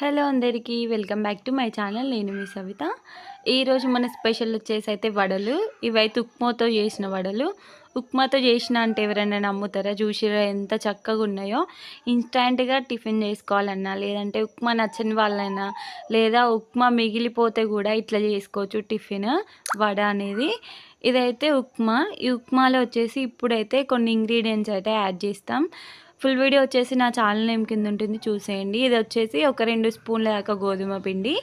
Hello అందరికీ welcome back to my channel. నేను మీ సవిత. ఈరోజు మన స్పెషల్ వచ్చేసి అయితే వడలు. ఇవైతే ఉప్మాతో చేసిన వడలు. ఉప్మాతో చేసిన అంటే ఎవరైనా నమ్ముతారా? చూసిరా ఎంత చక్కగా ఉన్నాయో. ఇన్స్టాంట్గా టిఫిన్ చేసుకోవాలన్నా లేదంటే ఉప్మా నచ్చని వాళ్ళైనా లేదా ఉప్మా మిగిలిపోతే కూడా ఇట్లా చేసుకోవచ్చు టిఫిన్ వడ అనేది. ఇదైతే ఉప్మా. ఈ ఉప్మాలో వచ్చేసి ఇప్పుడైతే కొన్ని ఇంగ్రీడియంట్స్ అయితే యాడ్ చేస్తాం. ఫుల్ వీడియో వచ్చేసి నా ఛానల్ నేమ్ కింద ఉంటుంది చూసేయండి. ఇది వచ్చేసి ఒక రెండు స్పూన్ల దాకా గోధుమ పిండి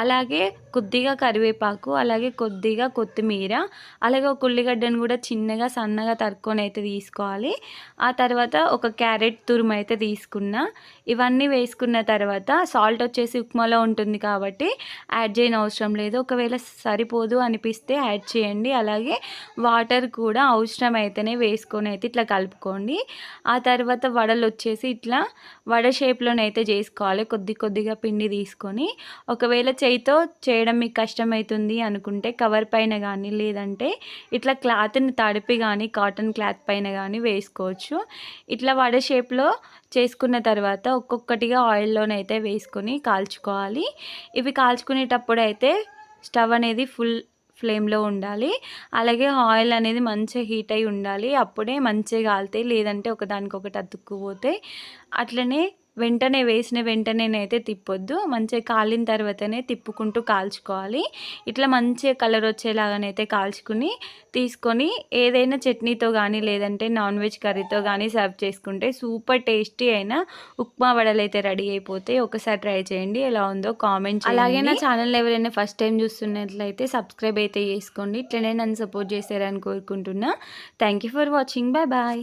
అలాగే కొద్దిగా కరివేపాకు అలాగే కొద్దిగా కొత్తిమీర అలాగే ఒక ఉల్లిగడ్డను కూడా చిన్నగా సన్నగా తరుక్కొని అయితే తీసుకోవాలి. ఆ తర్వాత ఒక క్యారెట్ తురుము అయితే తీసుకున్నా. ఇవన్నీ వేసుకున్న తర్వాత సాల్ట్ వచ్చేసి ఉప్మాలో ఉంటుంది కాబట్టి యాడ్ చేయని అవసరం లేదు. ఒకవేళ సరిపోదు అనిపిస్తే యాడ్ చేయండి. అలాగే వాటర్ కూడా అవసరం అయితేనే వేసుకొని అయితే ఇట్లా కలుపుకోండి. ఆ తర్వాత వడలు వచ్చేసి ఇట్లా వడ షేప్లోనైతే చేసుకోవాలి కొద్ది కొద్దిగా పిండి తీసుకొని ఒకవేళ చేయితో చేయడం మీకు కష్టమవుతుంది అనుకుంటే కవర్ పైన కానీ లేదంటే ఇట్లా క్లాత్ని తడిపి కానీ కాటన్ క్లాత్ పైన కానీ వేసుకోవచ్చు. ఇట్లా వడ షేప్లో చేసుకున్న తర్వాత ఒక్కొక్కటిగా ఆయిల్లోనైతే వేసుకొని కాల్చుకోవాలి. ఇవి కాల్చుకునేటప్పుడు అయితే స్టవ్ అనేది ఫుల్ ఫ్లేమ్లో ఉండాలి. అలాగే ఆయిల్ అనేది మంచిగా హీట్ అయి ఉండాలి. అప్పుడే మంచిగా కాలుతాయి. లేదంటే ఒకదానికొకటి అతుక్కుపోతాయి. అట్లనే వెంటనే వేసిన వెంటనేనైతే తిప్పొద్దు. మంచిగా కాలిన తర్వాతనే తిప్పుకుంటూ కాల్చుకోవాలి. ఇట్లా మంచిగా కలర్ వచ్చేలాగానైతే కాల్చుకుని తీసుకొని ఏదైనా చట్నీతో కానీ లేదంటే నాన్ వెజ్ కర్రీతో కానీ సర్వ్ చేసుకుంటే సూపర్ టేస్టీ అయిన ఉప్మా వడలు అయితే రెడీ అయిపోతే ఒకసారి ట్రై చేయండి. ఎలా ఉందో కామెంట్ అలాగే నా ఛానల్ ఎవరైనా ఫస్ట్ టైం చూస్తున్నట్లయితే సబ్స్క్రైబ్ అయితే చేసుకోండి. ఇట్లనే నన్ను సపోర్ట్ చేశారని కోరుకుంటున్నా. Thank you for watching. Bye bye.